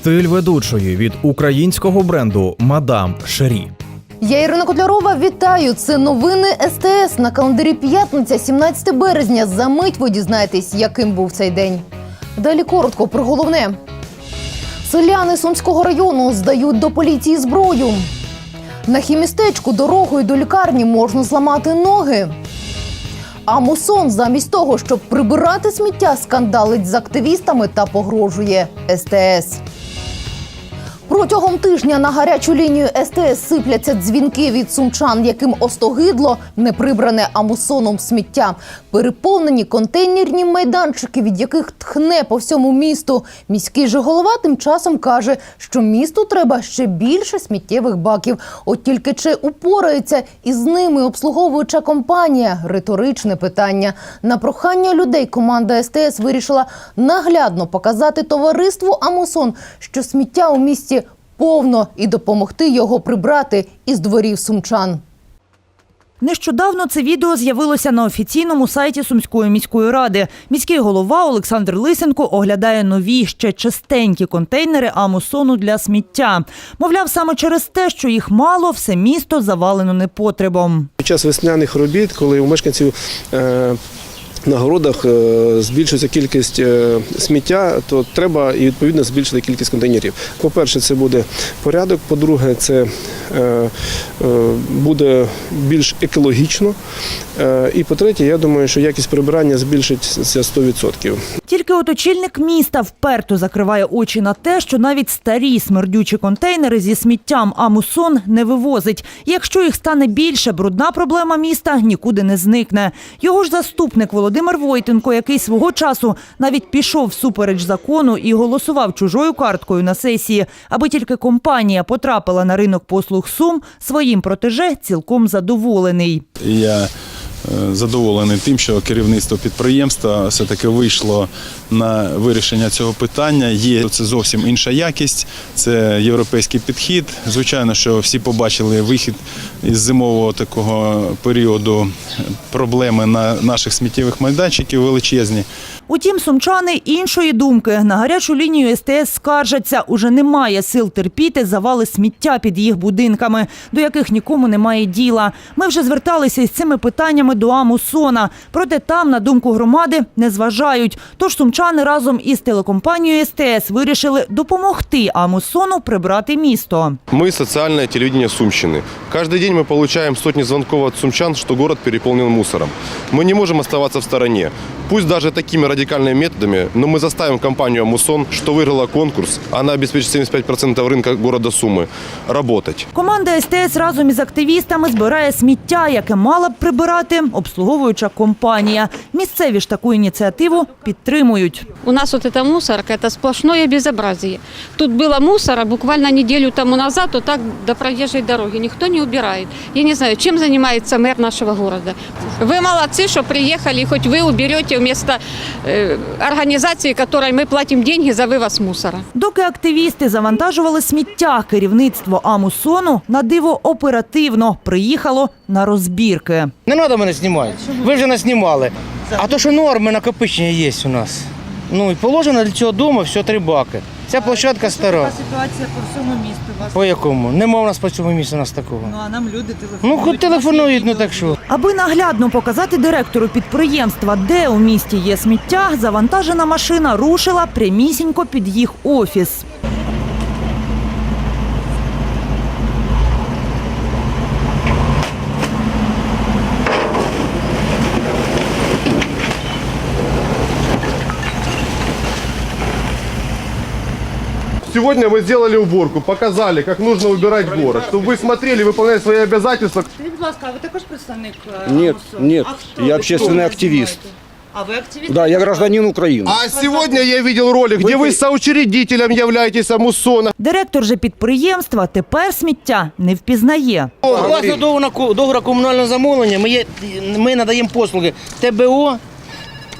Стиль ведучої від українського бренду Мадам Шері. Я Ірина Котлярова. Вітаю! Це новини СТС на календарі п'ятниця, 17 березня. За мить ви дізнаєтесь, яким був цей день. Далі коротко про головне. Селяни Сумського району здають до поліції зброю. На хімістечку дорогою до лікарні можна зламати ноги. А мусон замість того, щоб прибирати сміття, скандалить з активістами та погрожує СТС. Протягом тижня на гарячу лінію СТС сипляться дзвінки від сумчан, яким остогидло не прибране амусоном сміття. Переповнені контейнерні майданчики, від яких тхне по всьому місту. Міський же голова тим часом каже, що місту треба ще більше сміттєвих баків. От тільки чи упорається із ними обслуговуюча компанія? Риторичне питання. На прохання людей команда СТС вирішила наглядно показати товариству Амусон, що сміття у місті повно і допомогти його прибрати із дворів сумчан. Нещодавно це відео з'явилося на офіційному сайті Сумської міської ради. Міський голова Олександр Лисенко оглядає нові ще чистенькі контейнери амусону для сміття. Мовляв, саме через те, що їх мало, все місто завалено непотребом. Під час весняних робіт, коли у мешканців е, на городах е, збільшується кількість е, сміття, то треба і відповідно збільшити кількість контейнерів. По-перше, це буде порядок. По-друге, це е, буде більш екологічно. І по-третє, я думаю, що якість прибирання збільшиться 100%. Тільки от очільник міста вперто закриває очі на те, що навіть старі смердючі контейнери зі сміттям амусон не вивозить. Якщо їх стане більше, брудна проблема міста нікуди не зникне. Його ж заступник Володимир Войтенко, який свого часу навіть пішов всупереч закону і голосував чужою карткою на сесії, аби тільки компанія потрапила на ринок послуг Сум, своїм протеже цілком задоволений. Я задоволений тим, що керівництво підприємства все-таки вийшло на вирішення цього питання. Є це зовсім інша якість, це європейський підхід. Звичайно, що всі побачили вихід із зимового такого періоду проблеми на наших сміттєвих майданчиків величезні. Утім, сумчани іншої думки. На гарячу лінію СТС скаржаться. Уже немає сил терпіти завали сміття під їх будинками, до яких нікому немає діла. Ми вже зверталися із цими питаннями до Амусона. Проте там, на думку громади, не зважають. Тож сумчани разом із телекомпанією СТС вирішили допомогти Амусону прибрати місто. Мы социальное телевидение Сумщины. Каждый день мы получаем сотни звонков от сумчан, что город переполнен мусором. Мы не можем оставаться в стороне. Пусть даже такими радикальными методами, но мы заставим компанию «Амусон», что выиграла конкурс, она обеспечит 75% рынка города Сумы, работать. Команда СТС разом із активістами збирає сміття, яке мала б прибирати обслуговуюча компанія. Місцеві ж таку ініціативу підтримують. У нас вот эта мусорка, это сплошное безобразие. Тут было мусора буквально неделю тому назад, вот так до проезжей дороги. Никто не убирает. Я не знаю, чем занимается мэр нашего города. Вы молодцы, что приехали, хоть вы уберете вместо э, организации, которой мы платим деньги за вывоз мусора. Доки активісти завантажували сміття, керівництво Амусону на диво оперативно приїхало на розбірки. Не треба мене знімати. Ви вже нас знімали. А то, що норми накопичення є у нас. Ну і положено для цього дому все три баки. Ця площадка стара. Ситуація по всьому місту вас. По якому? Нема у нас по цьому місці у нас такого. а нам люди Ну, хоч телефонують, ну так що. Аби наглядно показати директору підприємства, де у місті є сміття, завантажена машина рушила прямісінько під їх офіс. Сегодня мы сделали уборку, показали, как нужно убирать город, чтобы вы смотрели, выполняли свои обязательства. Скажіть, будь ласка, а ви також представник Нет, нет, я общественный активист. А ви активіст? Да, я гражданин Украины. А сегодня я видел ролик, где вы соучредителем являетесь Амусона. Директор же підприємства тепер сміття не впізнає. Власне договору, договору комунального замовлення ми, є, ми надаємо послуги ТБО,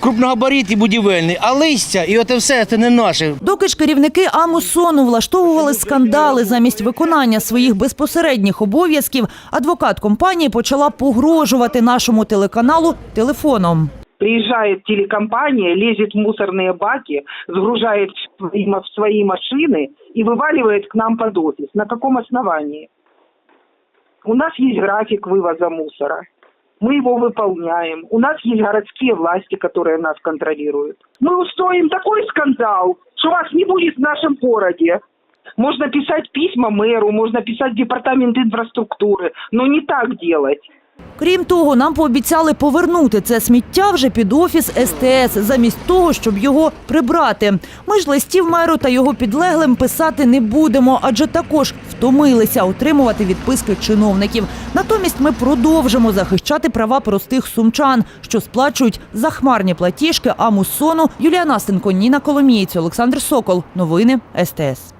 крупногабарит і будівельний, а листя і оте все це не наше. Доки ж керівники Амусону влаштовували скандали замість виконання своїх безпосередніх обов'язків, адвокат компанії почала погрожувати нашому телеканалу телефоном. Приезжает телекомпания, лезет в мусорные баки, сгружает в свои, ма- в свои машины и вываливает к нам под офис. На каком основании? У нас есть график вывоза мусора. Мы его выполняем. У нас есть городские власти, которые нас контролируют. Мы устроим такой скандал, что вас не будет в нашем городе. Можно писать письма мэру, можно писать в департамент инфраструктуры, но не так делать. Крім того, нам пообіцяли повернути це сміття вже під офіс СТС, замість того, щоб його прибрати. Ми ж листів меру та його підлеглим писати не будемо, адже також втомилися отримувати відписки чиновників. Натомість ми продовжимо захищати права простих сумчан, що сплачують захмарні платіжки Амусону. Юлія Настенко, Ніна Коломієць, Олександр Сокол. Новини СТС.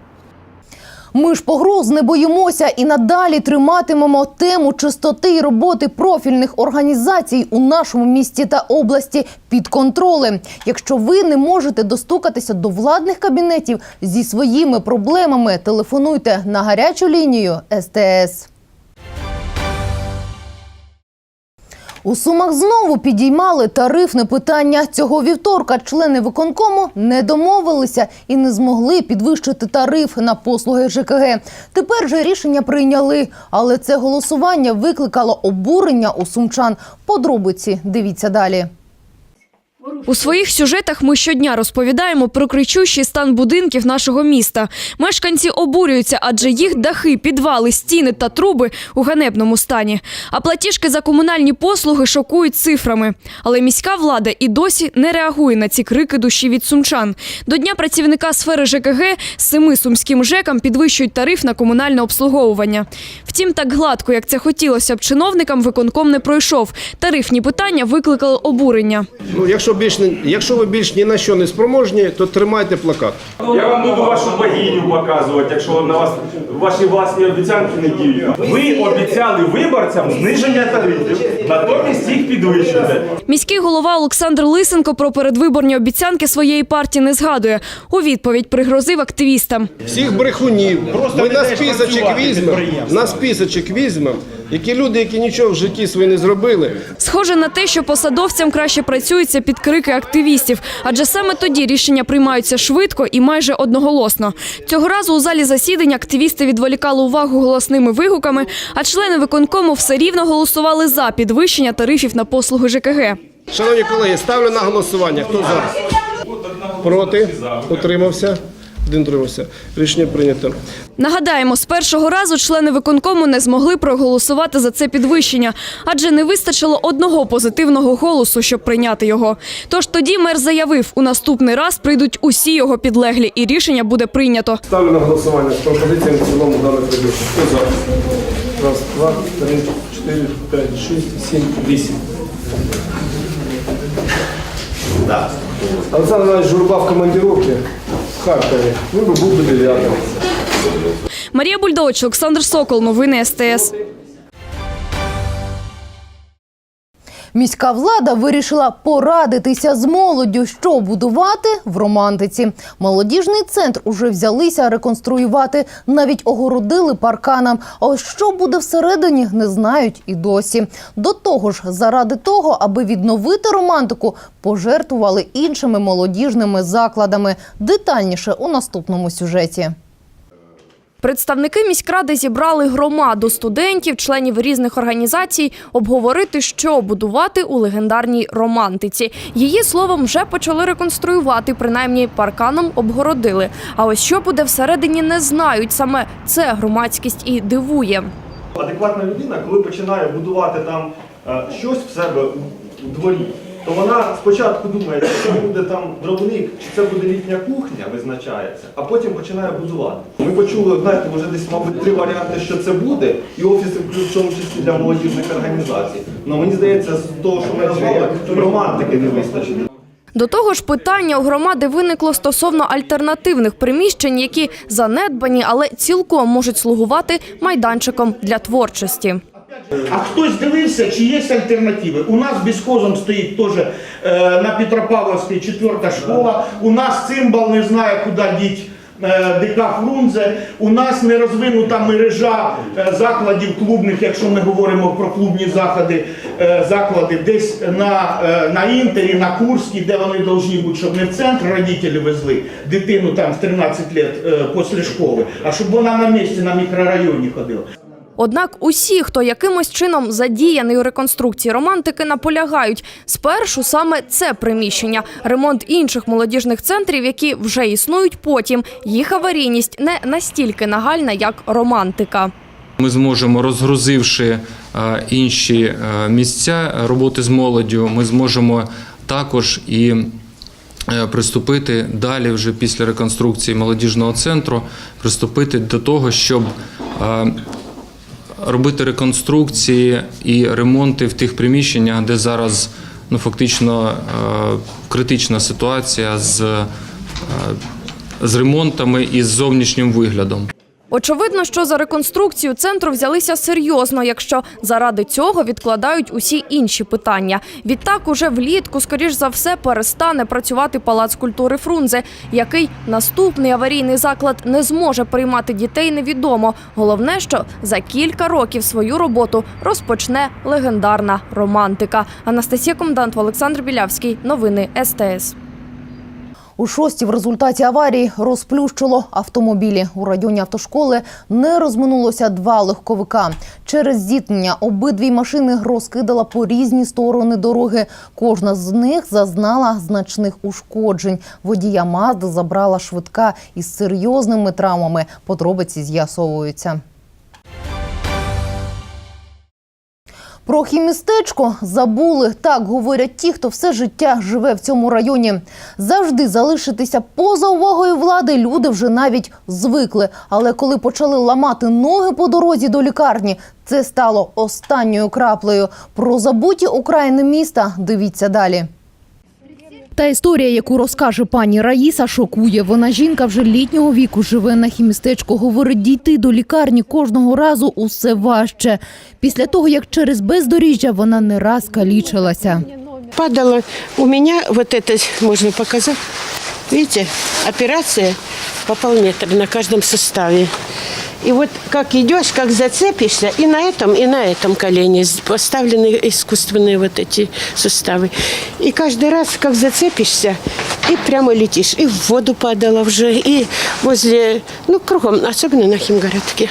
Ми ж погроз не боїмося і надалі триматимемо тему чистоти і роботи профільних організацій у нашому місті та області під контролем. Якщо ви не можете достукатися до владних кабінетів зі своїми проблемами, телефонуйте на гарячу лінію СТС. У Сумах знову підіймали тарифне питання. Цього вівторка члени виконкому не домовилися і не змогли підвищити тариф на послуги ЖКГ. Тепер же рішення прийняли, але це голосування викликало обурення у сумчан. Подробиці дивіться далі. У своїх сюжетах ми щодня розповідаємо про кричущий стан будинків нашого міста. Мешканці обурюються, адже їх дахи, підвали, стіни та труби у ганебному стані. А платіжки за комунальні послуги шокують цифрами. Але міська влада і досі не реагує на ці крики душі від сумчан. До дня працівника сфери ЖКГ семи сумським ЖЕКам підвищують тариф на комунальне обслуговування. Втім, так гладко, як це хотілося б чиновникам, виконком не пройшов. Тарифні питання викликали обурення. Ну, якщо більш якщо ви більш ні на що не спроможні, то тримайте плакат. Я вам буду вашу богиню показувати, якщо на вас ваші власні обіцянки не діють. Ви обіцяли виборцям зниження тарифів, натомість їх підвищуєте. Міський голова Олександр Лисенко про передвиборні обіцянки своєї партії не згадує. У відповідь пригрозив активістам. Всіх брехунів. просто Ми на списочок візьмемо, на списочок візьмемо, які люди, які нічого в житті своє не зробили, Схоже на те, що посадовцям краще працюється під крики активістів, адже саме тоді рішення приймаються швидко і майже одноголосно. Цього разу у залі засідань активісти відволікали увагу голосними вигуками, а члени виконкому все рівно голосували за підвищення тарифів на послуги ЖКГ. Шановні колеги, ставлю на голосування. Хто за? Проти? Утримався? Один утримався. Рішення прийнято. Нагадаємо, з першого разу члени виконкому не змогли проголосувати за це підвищення, адже не вистачило одного позитивного голосу, щоб прийняти його. Тож тоді мер заявив, у наступний раз прийдуть усі його підлеглі, і рішення буде прийнято. Ставлю на голосування з пропозиціями в цілому дане прийняття. Хто за? Раз, два, три, чотири, п'ять, шість, сім, вісім. Олександр Іванович Журба в командировці в Харкові. ви би був би дев'ятим. Марія Бульдович, Олександр Сокол, новини СТС. Міська влада вирішила порадитися з молоддю, що будувати в романтиці. Молодіжний центр уже взялися реконструювати, навіть огородили парканом. А що буде всередині, не знають і досі. До того ж, заради того, аби відновити романтику, пожертвували іншими молодіжними закладами. Детальніше у наступному сюжеті. Представники міськради зібрали громаду студентів, членів різних організацій, обговорити, що будувати у легендарній романтиці. Її словом вже почали реконструювати, принаймні парканом обгородили. А ось що буде всередині, не знають. Саме це громадськість і дивує. Адекватна людина, коли починає будувати там е, щось в себе у, у дворі, то вона спочатку думає, чи це буде там дровник, чи це буде літня кухня, визначається, а потім починає будувати. Ми почули, знаєте, вже десь, мабуть, три варіанти, що це буде, і офіси, в тому числі для молодіжних організацій. Ну мені здається, з того, що ми назвали, романтики не вистачить. До того ж, питання у громади виникло стосовно альтернативних приміщень, які занедбані, але цілком можуть слугувати майданчиком для творчості. А хтось дивився, чи є альтернативи? У нас безхозом стоїть теж е, на Петропавловській четверта школа. У нас цимбал не знає, куди діть е, ДК Фрунзе. У нас не розвинута мережа е, закладів клубних, якщо ми говоримо про клубні заходи, заклади десь на, на інтері, на Курській, де вони повинні бути, щоб не в центр родителі везли дитину там в 13 років після школи, а щоб вона на місці на мікрорайоні ходила. Однак усі, хто якимось чином задіяний у реконструкції романтики, наполягають спершу саме це приміщення, ремонт інших молодіжних центрів, які вже існують потім. Їх аварійність не настільки нагальна, як романтика. Ми зможемо, розгрузивши е, інші е, місця роботи з молоддю, ми зможемо також і е, приступити далі, вже після реконструкції молодіжного центру, приступити до того, щоб робити реконструкції і ремонти в тих приміщеннях, де зараз ну, фактично е, критична ситуація з, е, з ремонтами і з зовнішнім виглядом. Очевидно, що за реконструкцію центру взялися серйозно, якщо заради цього відкладають усі інші питання. Відтак, уже влітку, скоріш за все, перестане працювати палац культури Фрунзе, який наступний аварійний заклад не зможе приймати дітей. Невідомо. Головне, що за кілька років свою роботу розпочне легендарна романтика. Анастасія Комдант, Олександр Білявський. Новини СТС. У шостій в результаті аварії розплющило автомобілі. У районі автошколи не розминулося два легковика. Через зіткнення обидві машини розкидала по різні сторони дороги. Кожна з них зазнала значних ушкоджень. Водія Мазди забрала швидка із серйозними травмами. Подробиці з'ясовуються. Про хімістечко забули. Так говорять ті, хто все життя живе в цьому районі. Завжди залишитися поза увагою влади люди вже навіть звикли. Але коли почали ламати ноги по дорозі до лікарні, це стало останньою краплею. Про забуті України міста дивіться далі. Та історія, яку розкаже пані Раїса, шокує. Вона жінка вже літнього віку живе на хімістечку. Говорить, дійти до лікарні кожного разу усе важче. Після того, як через бездоріжжя вона не раз калічилася. Падало у меня, вот это можно показать, видите, операция по полметра на каждом суставе. И вот как идешь, как зацепишься, и на этом, и на этом колене поставлены искусственные вот эти суставы. И каждый раз, как зацепишься, и прямо летишь. И в воду падала уже, и возле, ну, кругом, особенно на Химгородке.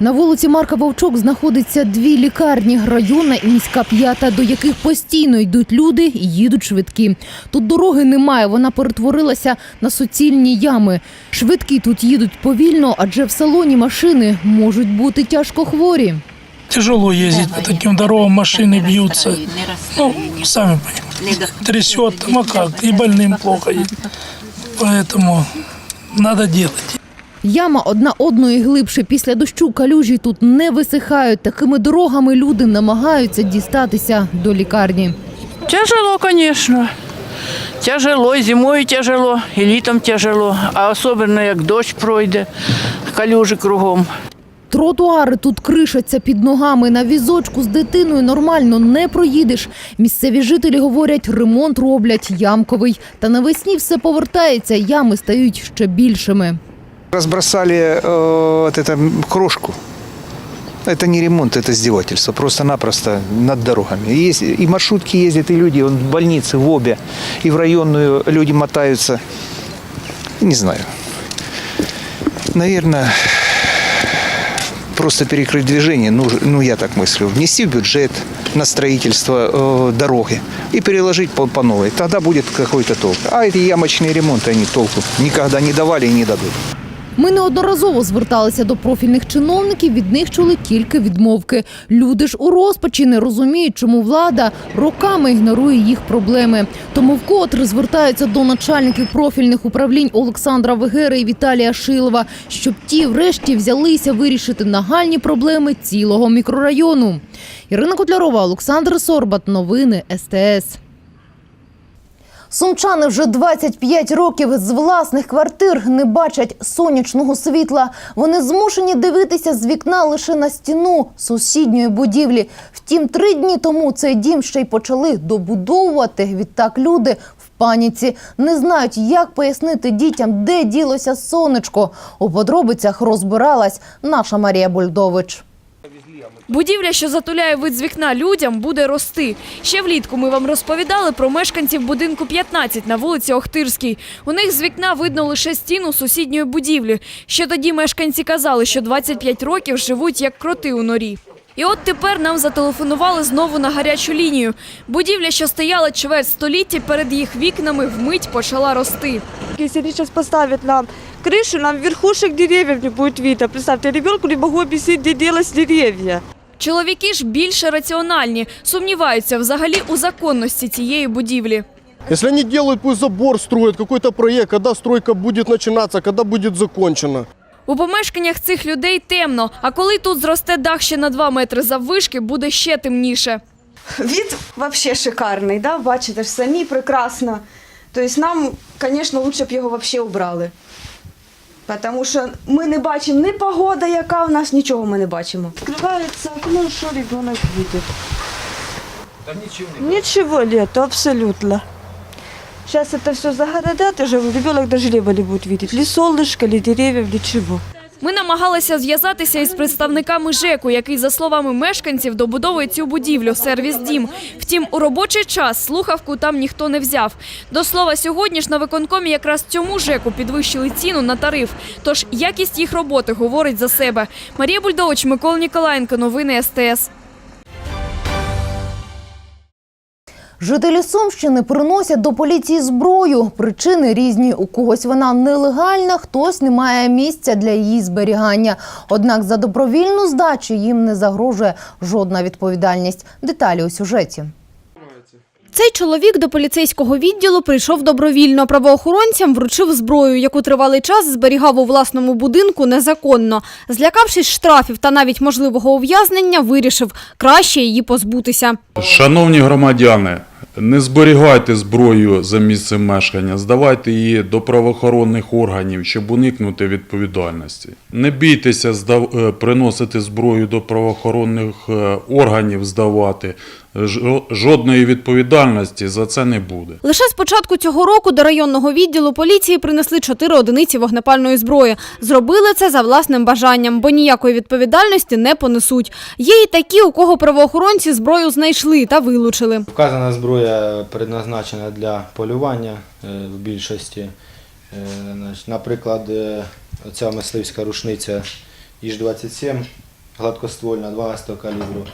На вулиці Марка Вовчок знаходиться дві лікарні районна і міська п'ята, до яких постійно йдуть люди і їдуть швидкі. Тут дороги немає, вона перетворилася на суцільні ями. Швидкі тут їдуть повільно, адже в салоні машини можуть бути тяжко хворі. Тяжело ездить по таким дорогам, машины бьются. Ну, сами понимаете. Трясет, там, а как, и больным плохо. И Поэтому надо делать. Яма одна одної глибше. Після дощу калюжі тут не висихають. Такими дорогами люди намагаються дістатися до лікарні. Тяжело, конечно. Тяжело, і зимою тяжело, і літом тяжело, а особливо як дощ пройде, калюжі кругом. Тротуари тут кришаться під ногами. На візочку з дитиною нормально не проїдеш. Місцеві жителі говорять, ремонт роблять ямковий. Та навесні все повертається, ями стають ще більшими. Разбросали э, вот это крошку. Это не ремонт, это издевательство. Просто-напросто над дорогами. Есть, и маршрутки ездят, и люди вон, в больницы, в обе, и в районную люди мотаются. Не знаю. Наверное, просто перекрыть движение, ну, ну я так мыслю, внести в бюджет на строительство э, дороги и переложить по, по новой. Тогда будет какой-то толк. А эти ямочные ремонты, они толку никогда не давали и не дадут. Ми неодноразово зверталися до профільних чиновників, від них чули тільки відмовки. Люди ж у розпачі не розуміють, чому влада роками ігнорує їх проблеми. Тому вкотре звертаються до начальників профільних управлінь Олександра Вегери і Віталія Шилова, щоб ті врешті взялися вирішити нагальні проблеми цілого мікрорайону. Ірина Котлярова, Олександр Сорбат. Новини СТС. Сумчани вже 25 років з власних квартир не бачать сонячного світла. Вони змушені дивитися з вікна лише на стіну сусідньої будівлі. Втім, три дні тому цей дім ще й почали добудовувати. Відтак люди в паніці. Не знають, як пояснити дітям, де ділося сонечко. У подробицях розбиралась наша Марія Бульдович. Будівля, що затуляє вид з вікна людям, буде рости. Ще влітку ми вам розповідали про мешканців будинку 15 на вулиці Охтирській. У них з вікна видно лише стіну сусідньої будівлі. Ще тоді мешканці казали, що 25 років живуть як кроти у норі. І от тепер нам зателефонували знову на гарячу лінію. Будівля, що стояла чверть століття перед їх вікнами, вмить почала рости. Если они сейчас поставят нам крышу, нам верхушек деревьев не будет видно. Представьте, ребенку не могу объяснить, где делать деревья. Чоловіки ж більше раціональні, сумніваються взагалі у законності цієї будівлі. Если они делают, пусть забор строят, какой-то проект, когда стройка будет начинаться, когда будет закончена. У помешканнях цих людей темно, а коли тут зросте дах ще на 2 метри заввишки, буде ще темніше. Вид вообще шикарний, да? бачите ж самі прекрасно. Тобто нам, звісно, лучше б його вообще убрали. Тому що ми не бачимо ні погода, яка в нас, нічого ми не бачимо. Відкривається окно, що ребенок не Нічого нет, абсолютно. Сейчас это все загородят, уже ребенок даже неба не будет видеть. Ни солнышко, ни деревьев, ничего. Ми намагалися зв'язатися із представниками ЖЕКу, який, за словами мешканців, добудовує цю будівлю сервіс Дім. Втім, у робочий час слухавку там ніхто не взяв. До слова, сьогодні ж на виконкомі якраз цьому ЖЕКу підвищили ціну на тариф. Тож якість їх роботи говорить за себе. Марія Бульдович, Микола Ніколаєнко, новини СТС. Жителі Сумщини приносять до поліції зброю. Причини різні. У когось вона нелегальна, хтось не має місця для її зберігання. Однак за добровільну здачу їм не загрожує жодна відповідальність. Деталі у сюжеті. Цей чоловік до поліцейського відділу прийшов добровільно. Правоохоронцям вручив зброю, яку тривалий час зберігав у власному будинку незаконно. Злякавшись штрафів та навіть можливого ув'язнення, вирішив краще її позбутися. Шановні громадяни, не зберігайте зброю за місцем мешкання, здавайте її до правоохоронних органів, щоб уникнути відповідальності. Не бійтеся здав... е, приносити зброю до правоохоронних е, органів, здавати. Жо- Жодної відповідальності за це не буде. Лише з початку цього року до районного відділу поліції принесли чотири одиниці вогнепальної зброї. Зробили це за власним бажанням, бо ніякої відповідальності не понесуть. Є і такі, у кого правоохоронці зброю знайшли та вилучили. Вказана зброя предназначена для полювання е, в більшості. Е, Наприклад, е, ця мисливська рушниця Іж-27 гладкоствольна 12 калібру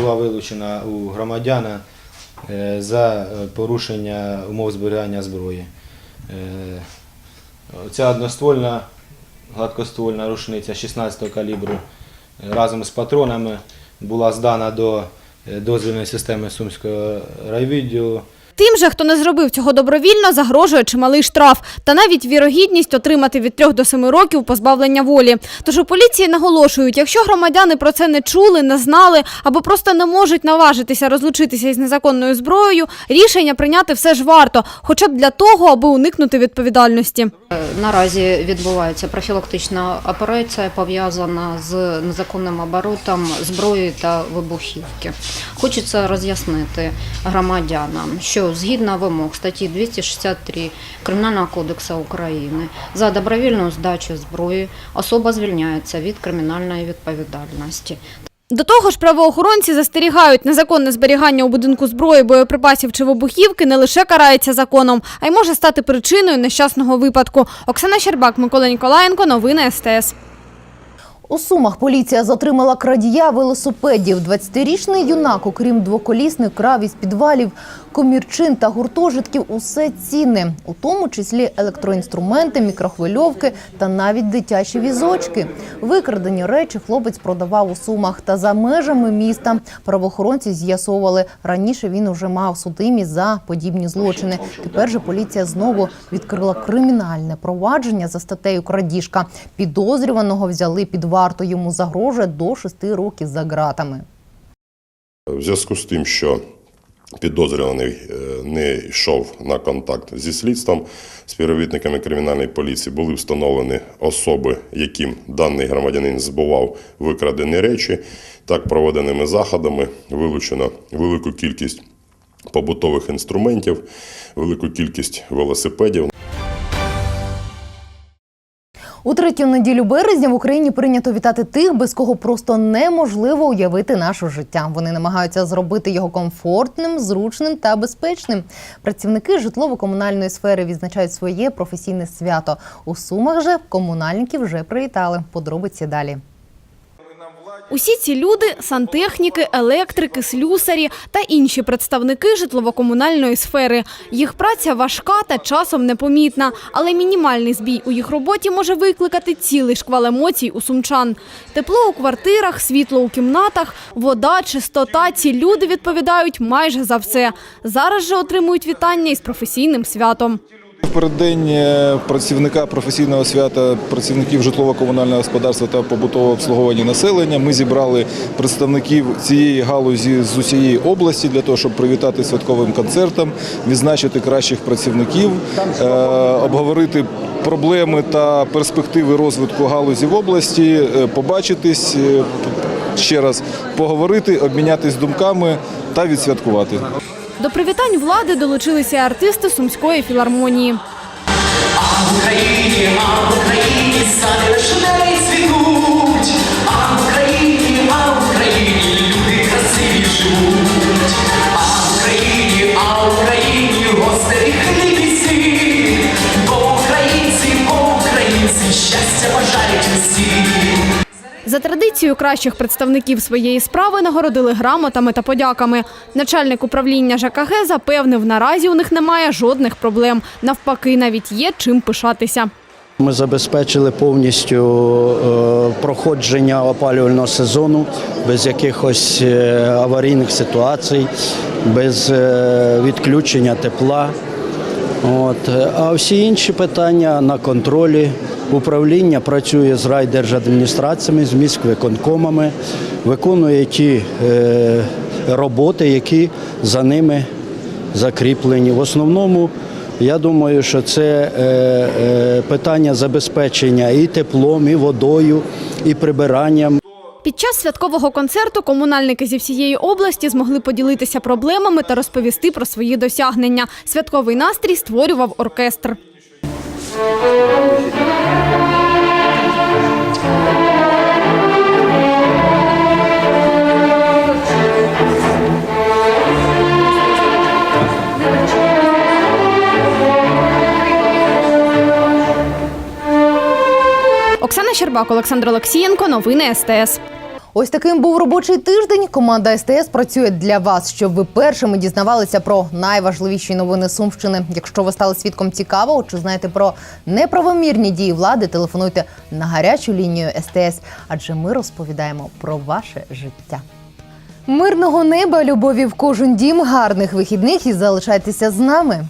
була вилучена у громадяна е, за е, порушення умов зберігання зброї. Е, Ця одноствольна гладкоствольна рушниця 16 го калібру разом з патронами була здана до дозвільної системи Сумського райвідділу. Тим же, хто не зробив цього добровільно, загрожує чималий штраф та навіть вірогідність отримати від 3 до 7 років позбавлення волі. Тож у поліції наголошують, якщо громадяни про це не чули, не знали або просто не можуть наважитися розлучитися із незаконною зброєю, рішення прийняти все ж варто, хоча б для того, аби уникнути відповідальності. Наразі відбувається профілактична операція, пов'язана з незаконним оборотом зброї та вибухівки. Хочеться роз'яснити громадянам, що згідно вимог статті 263 Кримінального кодексу України за добровільну здачу зброї особа звільняється від кримінальної відповідальності. До того ж, правоохоронці застерігають, незаконне зберігання у будинку зброї, боєприпасів чи вибухівки не лише карається законом, а й може стати причиною нещасного випадку. Оксана Щербак, Микола Ніколаєнко, новини СТС. У Сумах поліція затримала крадія велосипедів. 20-річний юнак, окрім двоколісних, крав із підвалів, комірчин та гуртожитків усе цінне, у тому числі електроінструменти, мікрохвильовки та навіть дитячі візочки. Викрадені речі хлопець продавав у Сумах та за межами міста. Правоохоронці з'ясовували, раніше він уже мав судимість за подібні злочини. Тепер же поліція знову відкрила кримінальне провадження за статтею крадіжка. Підозрюваного взяли під варту. Йому загрожує до шести років за ґратами. В зв'язку з тим, що підозрюваний е, не йшов на контакт зі слідством, співробітниками кримінальної поліції були встановлені особи, яким даний громадянин збував викрадені речі. Так, проведеними заходами вилучено велику кількість побутових інструментів, велику кількість велосипедів. У третю неділю березня в Україні прийнято вітати тих, без кого просто неможливо уявити наше життя. Вони намагаються зробити його комфортним, зручним та безпечним. Працівники житлово-комунальної сфери відзначають своє професійне свято. У сумах же комунальники вже привітали. Подробиці далі. Усі ці люди сантехніки, електрики, слюсарі та інші представники житлово-комунальної сфери. Їх праця важка та часом непомітна, але мінімальний збій у їх роботі може викликати цілий шквал емоцій у сумчан. Тепло у квартирах, світло у кімнатах, вода, чистота. Ці люди відповідають майже за все. Зараз же отримують вітання із професійним святом. Переддень працівника професійного свята працівників житлово-комунального господарства та побутового обслуговування населення ми зібрали представників цієї галузі з усієї області для того, щоб привітати святковим концертом, відзначити кращих працівників, е, обговорити проблеми та перспективи розвитку галузі в області, е, побачитись е, ще раз, поговорити, обмінятись думками та відсвяткувати. До привітань влади долучилися артисти Сумської філармонії. Україні, а в Україні сади лишней цвітуть, в Україні, За традицією кращих представників своєї справи нагородили грамотами та подяками. Начальник управління ЖКГ запевнив, наразі у них немає жодних проблем. Навпаки, навіть є чим пишатися. Ми забезпечили повністю е, проходження опалювального сезону без якихось е, аварійних ситуацій, без е, відключення тепла. От. А всі інші питання на контролі. Управління працює з райдержадміністраціями, з міськвиконкомами, виконує ті е, роботи, які за ними закріплені. В основному, я думаю, що це е, е, питання забезпечення і теплом, і водою, і прибиранням. Під час святкового концерту комунальники зі всієї області змогли поділитися проблемами та розповісти про свої досягнення. Святковий настрій створював оркестр. Щербак, Олександр Олексієнко. Новини СТС. Ось таким був робочий тиждень. Команда СТС працює для вас, щоб ви першими дізнавалися про найважливіші новини Сумщини. Якщо ви стали свідком цікавого чи знаєте про неправомірні дії влади, телефонуйте на гарячу лінію СТС, адже ми розповідаємо про ваше життя. Мирного неба, любові в кожен дім, гарних вихідних і залишайтеся з нами.